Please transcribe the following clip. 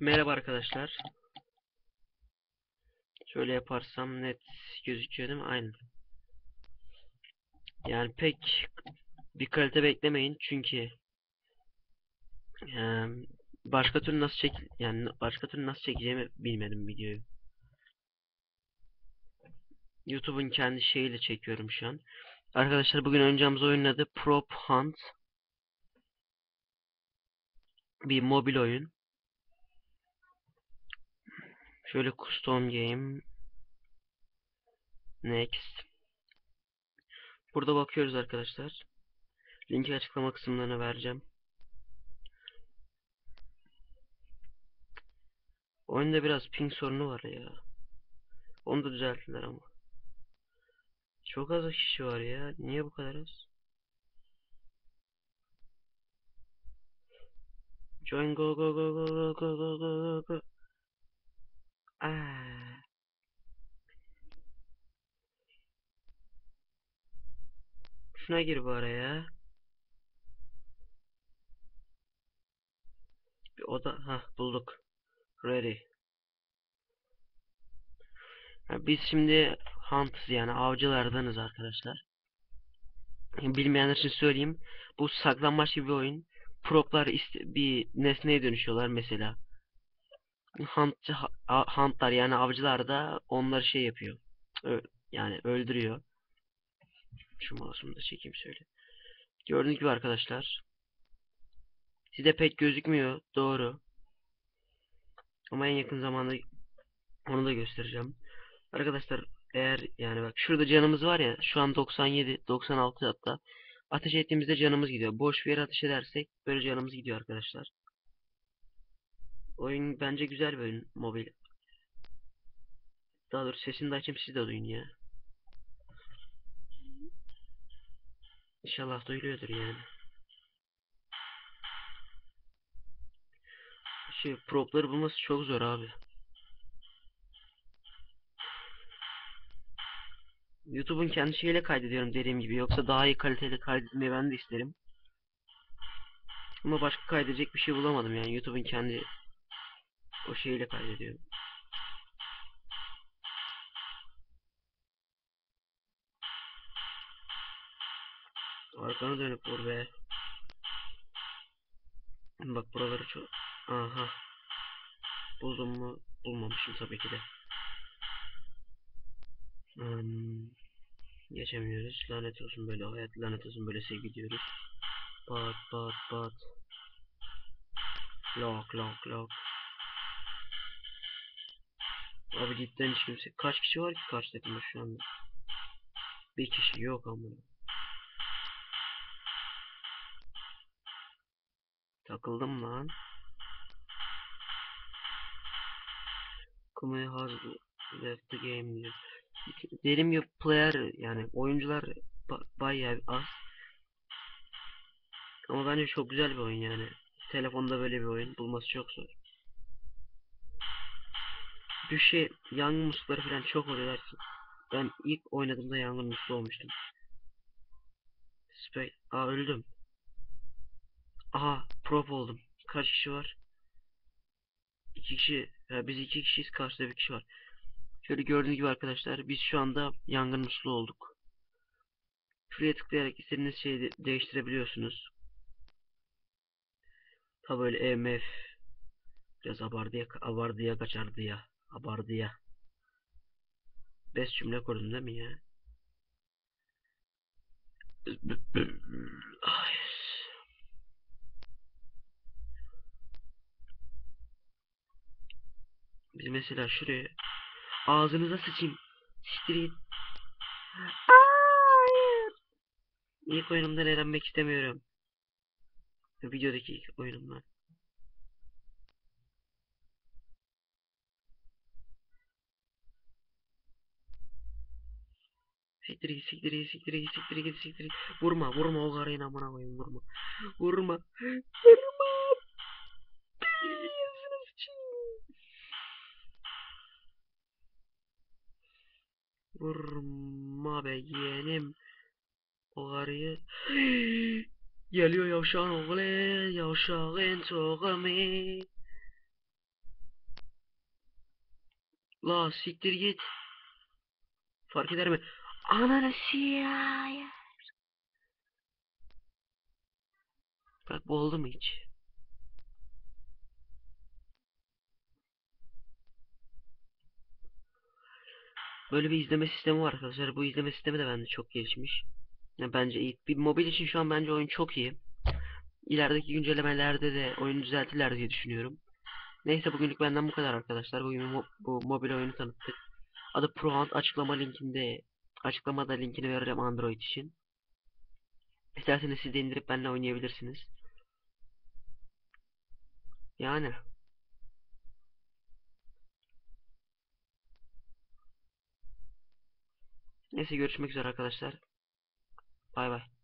Merhaba arkadaşlar. Şöyle yaparsam net gözüküyor değil mi? Aynen. Yani pek bir kalite beklemeyin çünkü eee, başka türlü nasıl çek yani başka türlü nasıl çekeceğimi bilmedim videoyu. YouTube'un kendi şeyiyle çekiyorum şu an. Arkadaşlar bugün oynayacağımız oyunun adı Prop Hunt. Bir mobil oyun. Şöyle custom game. Next. Burada bakıyoruz arkadaşlar. Linki açıklama kısımlarına vereceğim. Oyunda biraz ping sorunu var ya. Onu da düzelttiler ama. Çok az kişi var ya. Niye bu kadar az? Join go go go go go go go go go Aa. Şuna gir bu araya. Bir oda ha bulduk. Ready. Biz şimdi hunt'ız yani avcılardanız arkadaşlar. Bilmeyenler için söyleyeyim. Bu saklambaç gibi bir oyun. Proplar bir nesneye dönüşüyorlar mesela. Huntçı, huntlar yani avcılar da onları şey yapıyor. Ö- yani öldürüyor. Şu mouse'umu da çekeyim şöyle. Gördüğünüz gibi arkadaşlar. Size pek gözükmüyor. Doğru. Ama en yakın zamanda onu da göstereceğim. Arkadaşlar eğer yani bak şurada canımız var ya şu an 97 96 hatta ateş ettiğimizde canımız gidiyor. Boş bir yere ateş edersek böyle canımız gidiyor arkadaşlar. Oyun bence güzel bir oyun mobil. Daha doğrusu sesini de açayım siz de duyun ya. İnşallah duyuluyordur yani. Şey propları bulması çok zor abi. YouTube'un kendi şeyiyle kaydediyorum dediğim gibi. Yoksa daha iyi kaliteli kaydetmeyi ben de isterim. Ama başka kaydedecek bir şey bulamadım yani. YouTube'un kendi o şeyiyle kaydediyorum. Arkanı dönüp vur be. Bak buraları çok... Aha. Buldum mu? Bulmamışım tabii ki de. Hmm. Geçemiyoruz. Lanet olsun böyle hayat, lanet olsun böyle sevgi diyoruz. Pat pat pat. Lock lock lock. Abi cidden hiç kimse... Kaç kişi var ki karşı takımda şu anda? Bir kişi yok ama. Takıldım lan. Kumay has left the game diyor. Dediğim gibi player yani oyuncular ba bayağı az. Ama bence çok güzel bir oyun yani. Telefonda böyle bir oyun bulması çok zor. Şey yangın muslukları falan çok oluyorlar ki. Ben ilk oynadığımda yangın musluğu olmuştum. Spey, aa öldüm. Aha prop oldum. Kaç kişi var? İki kişi. Ya biz iki kişiyiz karşıda bir kişi var. Şöyle gördüğünüz gibi arkadaşlar biz şu anda yangın musluğu olduk. Şuraya tıklayarak istediğiniz şeyi de değiştirebiliyorsunuz. Tabi böyle EMF biraz abardıya, abardıya kaçardı ya. Abardıya. Beş cümle kurdum değil mi ya? Ay. Biz mesela şuraya ağzınıza sıçayım. Siktir. Hayır. İlk oyunumdan eğlenmek istemiyorum. Videodaki ilk oyunumdan. Siktir git, siktir git, siktir git, siktir git, siktir git. Vurma, vurma o karıyı amına koyayım, vurma. Vurma. Vurma. Vurma be yeğenim. O karıyı. Geliyor yavşağın oğlu. Yavşağın çoğumu. La siktir git. Fark eder mi? Ananı siyah. Bak bu oldu mu hiç? Böyle bir izleme sistemi var arkadaşlar. Bu izleme sistemi de bence çok gelişmiş. Ya bence iyi. Bir mobil için şu an bence oyun çok iyi. İlerideki güncellemelerde de oyunu düzeltirler diye düşünüyorum. Neyse bugünlük benden bu kadar arkadaşlar. Bugün bu mobil oyunu tanıttık. Adı ProHunt açıklama linkinde açıklamada linkini vereceğim Android için. İsterseniz siz de indirip benimle oynayabilirsiniz. Yani. Neyse görüşmek üzere arkadaşlar. Bay bay.